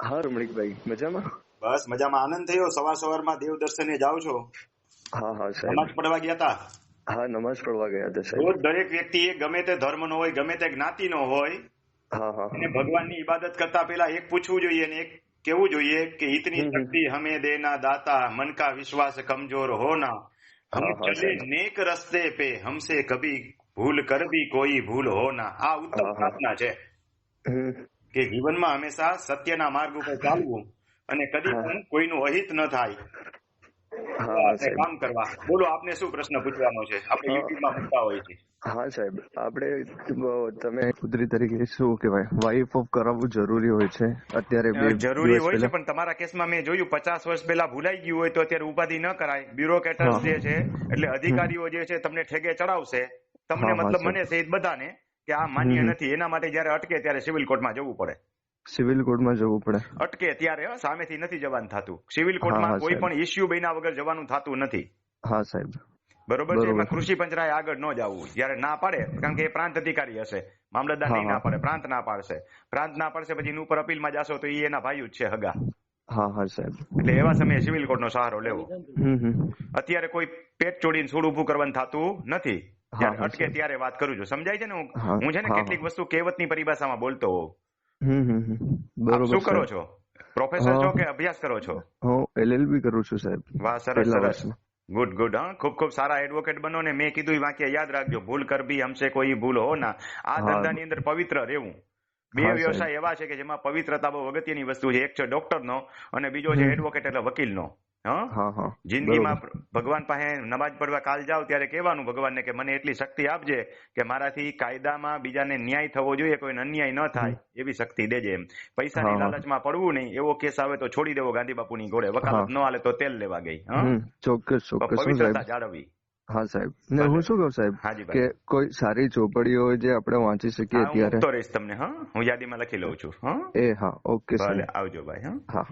હા રમણીકભાઈ મજામાં? બસ મજામાં. આનંદ થયો? સવાર સવારમાં દેવ દર્શને જાઓ છો? હા હા સાહેબ. નમાજ પડવા ગયા હતા હા નમાઝ પડવા ગયા હતા સાહેબ. રોજ દરેક એ ગમે તે ધર્મનો હોય ગમે તે જ્ઞાતિનો હોય હા હા. અને ભગવાનની ઇબાદત કરતા પહેલા એક પૂછવું જોઈએ અને એક કેવું જોઈએ કે હમ. શક્તિ હમે દેના દાતા મન કા વિશ્વાસ કમજોર હોના હમ હા, હા, ચલે. નેક રસ્તે પે હમસે કભી ભૂલ કરવી કોઈ ભૂલ હોના આ ઉત્તમ હા, હા. પ્રાર્થના છે. કે જીવનમાં હંમેશા સત્યના માર્ગ ઉપર ચાલવું અને કદી પણ કોઈનું અહિત ન થાય. કામ કરવા. બોલો આપને શું પ્રશ્ન પૂછવાનો છે? આપણે. યુટ્યુબમાં પૂછતા હોય છે હા સાહેબ. આપણે તમે પુત્રી તરીકે શું કહેવાય? વાઇફ ઓફ કરાવવું જરૂરી હોય છે. અત્યારે જરૂરી હોય છે પણ તમારા કેસમાં મેં જોયું પચાસ વર્ષ પહેલા ભૂલાઈ ગયું હોય તો અત્યારે ઉપાધિ ન કરાય. બ્યુરોક્રેટર્સ. જે છે એટલે અધિકારીઓ જે છે તમને ઠેગે ચડાવશે. તમને મતલબ. મને સહિત બધાને. કે આ માન્ય નથી. એના માટે જયારે અટકે ત્યારે સિવિલ કોર્ટમાં જવું પડે. સિવિલ કોર્ટમાં જવું પડે. અટકે ત્યારે સામેથી નથી જવાનું થતું. સિવિલ કોર્ટમાં કોઈ પણ ઇસ્યુ બન્યા વગર જવાનું થતું નથી. હા સાહેબ. બરોબર છે? એમાં કૃષિ પંચરાય આગળ ન જવું. જયારે ના પાડે કારણ કે એ પ્રાંત અધિકારી હશે. મામલતદાર નહીં ના. પાડે પ્રાંત ના પાડશે. પ્રાંત ના પાડશે પછી એની ઉપર અપીલમાં જાશો તો એ એના ભાઈ જ છે હગા. હા હા સાહેબ. એટલે એવા સમયે સિવિલ કોર્ટનો સહારો લેવો. અત્યારે કોઈ પેટ ચોડીને છોડ ઉભું કરવાનું થતું નથી. જ્યારે અટકે ત્યારે વાત કરું છું. સમજાય છે ને હું? હું છે ને કેટલીક વસ્તુ કહેવતની પરિભાષામાં બોલતો હોઉં. બરોબર શું કરો છો? પ્રોફેસર છો કે અભ્યાસ કરો છો? હું એલએલબી કરું છું સાહેબ. વાહ સરસ સરસ. ગુડ ગુડ હા ખૂબ ખૂબ સારા એડવોકેટ બનો ને મેં કીધું એ વાક્ય યાદ રાખજો. ભૂલ કરવી હમશે કોઈ ભૂલ હો ના. આ. ધંધાની અંદર પવિત્ર રહેવું. બે વ્યવસાય એવા છે કે જેમાં પવિત્રતા બહુ અગત્યની વસ્તુ છે. એક છે ડોક્ટરનો અને બીજો છે એડવોકેટ એટલે વકીલનો. જિંદગીમાં ભગવાન પાસે નમાજ પડવા કાલ જાવ ત્યારે કહેવાનું ભગવાનને કે મને એટલી શક્તિ આપજે કે મારાથી કાયદામાં બીજાને ન્યાય થવો જોઈએ કોઈને અન્યાય ન થાય એવી શક્તિ દેજે એમ. પૈસાની. લાલચમાં પડવું નહીં એવો કેસ આવે તો છોડી દેવો ગાંધી બાપુની ઘોડે વકાલત ન હાલે તો તેલ લેવા ગઈ હા? ચોક્કસ ચોક્કસ. પવિત્રતા જાળવવી. હા સાહેબ. ને હું શું કહું સાહેબ? કે કોઈ સારી ચોપડીઓ જે આપણે વાંચી શકીએ અત્યારે મૂકતો રહીશ તમને હા? હું યાદીમાં લખી લઉં છું હા? એ હા ઓકે આવજો ભાઈ હા? હા.